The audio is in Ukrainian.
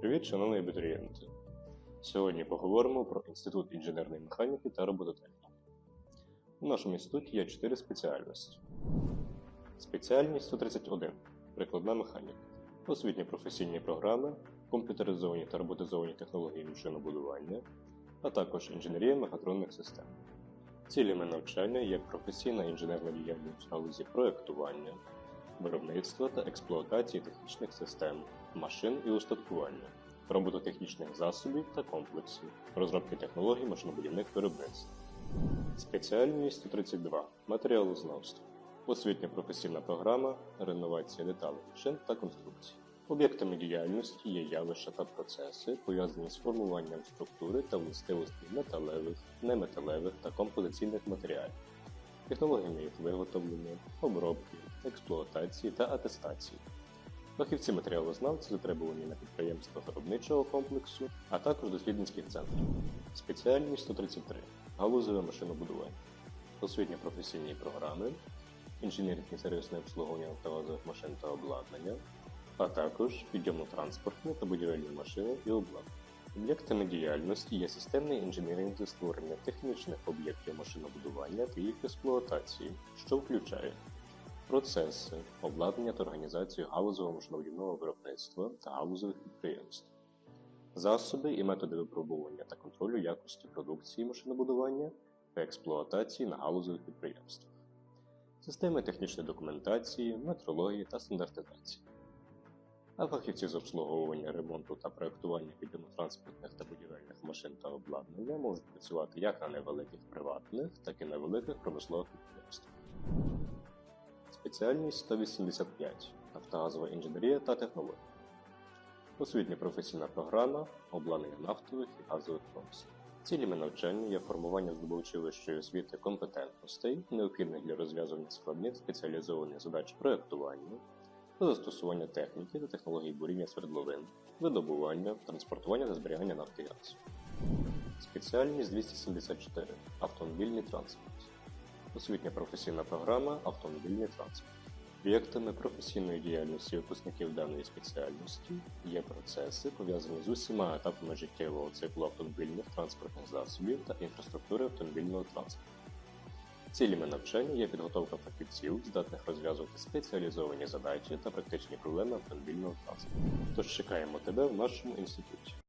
Привіт, шановні абітурієнти! Сьогодні поговоримо про Інститут інженерної механіки та робототехніки. У нашому інституті є 4 спеціальності. Спеціальність 131 прикладна механіка, освітні професійні програми, комп'ютеризовані та роботизовані технології машинобудування, а також інженерія мехатронних систем. Цілями навчання є професійна інженерна діяльність в галузі проєктування, виробництва та експлуатації технічних систем, машин і устаткування, робототехнічних засобів та комплексів, розробки технологій машинобудівних виробництв. Спеціальність 132 матеріалознавство, освітня професійна програма, реновація деталей машин та конструкцій. Об'єктами діяльності є явища та процеси, пов'язані з формуванням структури та властивостей металевих, неметалевих та композиційних матеріалів, технологіями їх виготовлення, обробки, експлуатації та атестації. Фахівці матеріалознавці затребувані на підприємствах виробничого комплексу, а також дослідницьких центрів. Спеціальність 133 галузеве машинобудування, освітньо професійні програми, інженерні сервісне обслуговування автовазових машин та обладнання, а також підйомно-транспортні та будівельні машини і обладнання. Об'єктами діяльності є системний інженеринг зі створення технічних об'єктів машинобудування та їх експлуатації, що включає процеси, обладнання та організацію галузового машинобудівного виробництва та галузових підприємств, засоби і методи випробування та контролю якості продукції машинобудування та експлуатації на галузових підприємствах, системи технічної документації, метрології та стандартизації. А фахівці з обслуговування, ремонту та проєктування підйомно-транспортних та будівельних машин та обладнання можуть працювати як на невеликих приватних, так і на великих промислових підприємствах. Спеціальність 185 нафтогазова інженерія та технології. Освітня професійна програма обладнання нафтових і газових промислів. Цілями навчання є формування здобувачів вищої освіти компетентностей, необхідних для розв'язування складних спеціалізованих задач проєктування, та застосування техніки та технологій буріння свердловин, видобування, транспортування та зберігання нафти газу. Спеціальність 274 автомобільний транспорт. Освітня професійна програма Автомобільний транспорт. Об'єктами професійної діяльності випускників даної спеціальності є процеси, пов'язані з усіма етапами життєвого циклу автомобільних транспортних засобів та інфраструктури автомобільного транспорту. Цілями навчання є підготовка фахівців, здатних розв'язувати спеціалізовані задачі та практичні проблеми автомобільного транспорту. Тож чекаємо тебе в нашому інституті.